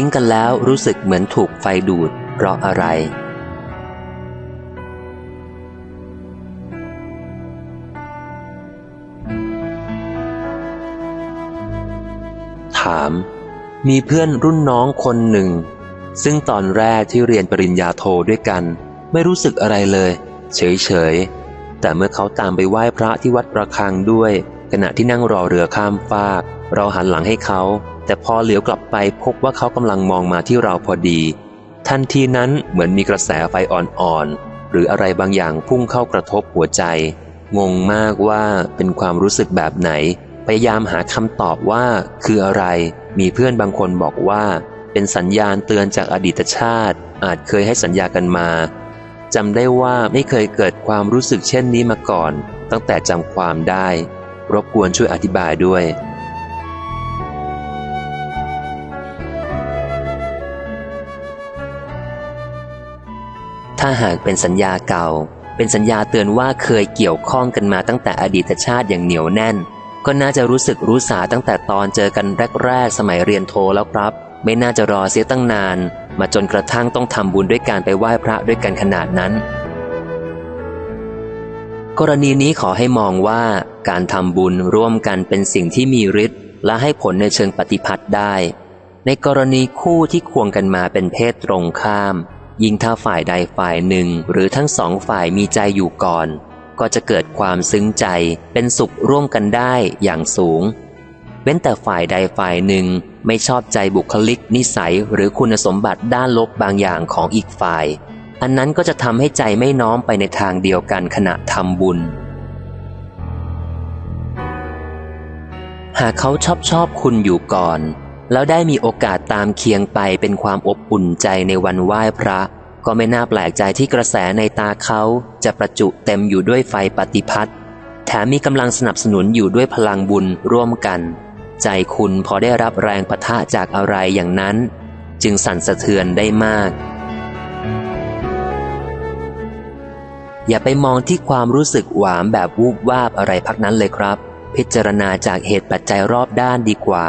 ปิ๊งกันแล้วรู้สึกเหมือนถูกไฟดูด เพราะอะไร ถาม มีเพื่อนรุ่นน้องคนหนึ่ง ซึ่งตอนแรกที่เรียนปริญญาโทด้วยกัน ไม่รู้สึกอะไรเลย เฉยๆ แต่เมื่อเขาตามไปไหว้พระที่วัดประคังด้วย ขณะที่นั่งรอเรือข้ามฟาก เราหันหลังให้เขา แต่พอเหลียวกลับไปพบว่าเขากำลังมองมาที่เราพอดี ทันทีนั้นเหมือนมีกระแสไฟอ่อนๆ หรืออะไรบางอย่างพุ่งเข้ากระทบหัวใจ งงมากว่าเป็นความรู้สึกแบบไหน พยายามหาคำตอบว่าคืออะไร มีเพื่อนบางคนบอกว่า เป็นสัญญาณเตือนจากอดีตชาติ อาจเคยให้สัญญากันมาจำได้ว่าไม่เคยเกิดความรู้สึกเช่นนี้มาก่อน ตั้งแต่จำความได้ รบกวนช่วยอธิบายด้วย ถ้าหากเป็นสัญญาเก่า เป็นสัญญาเตือนว่าเคยเกี่ยวข้องกันมาตั้งแต่อดีตชาติอย่างเหนียวแน่น ก็น่าจะรู้สึกรู้สาตั้งแต่ตอนเจอกันแรกๆสมัยเรียนโทแล้วครับ ไม่น่าจะรอเสียตั้งนาน มาจนกระทั่งต้องทำบุญด้วยการไปไหว้พระด้วยกันขนาดนั้น กรณีนี้ขอให้มองว่าการทำบุญร่วมกันเป็นสิ่งที่มีฤทธิ์และให้ผลในเชิงปฏิพัทธ์ได้ ในกรณีคู่ที่ควงกันมาเป็นเพศตรงข้าม ยิ่งถ้าฝ่ายใดฝ่ายหนึ่งหรือทั้งสองฝ่ายมีใจอยู่ก่อน ก็จะเกิดความซึ้งใจเป็นสุขร่วมกันได้อย่างสูง เว้นแต่ฝ่ายใดฝ่ายหนึ่งไม่ชอบใจบุคลิก นิสัยหรือคุณสมบัติด้านลบบางอย่างของอีกฝ่าย อันนั้นก็จะทำให้ใจไม่น้อมไปในทางเดียวกันขณะทำบุญ หากเขาชอบชอบคุณอยู่ก่อน แล้วได้มีโอกาสตามเคียงไปเป็นความอบอุ่นใจในวันไหว้พระ ก็ไม่น่าแปลกใจที่กระแสในตาเขาจะประจุเต็มอยู่ด้วยไฟปฏิพัทธ์แถมมีกำลังสนับสนุนอยู่ด้วยพลังบุญร่วมกัน ใจคุณพอได้รับแรงปะทะจากอะไรอย่างนั้น จึงสั่นสะเทือนได้มาก อย่าไปมองที่ความรู้สึกหวามแบบวูบวาบอะไรพักนั้นเลยครับ พิจารณาจากเหตุปัจจัยรอบด้านดีกว่า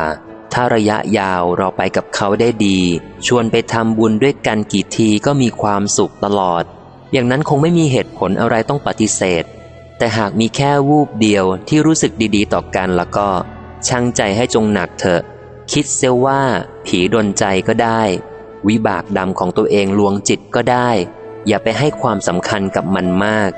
ถ้าระยะยาวเราไปกับเขาได้ดี ชวนไปทำบุญด้วยกันกี่ทีก็มีความสุขตลอด อย่างนั้นคงไม่มีเหตุผลอะไรต้องปฏิเสธ แต่หากมีแค่วูบเดียวที่รู้สึกดีๆ ต่อกันแล้วก็ช่างใจให้จงหนักเถอะ คิดเสียว่า ผีดนใจก็ได้ วิบากดำของตัวเองลวงจิตก็ได้ อย่าไปให้ความสำคัญกับมันมาก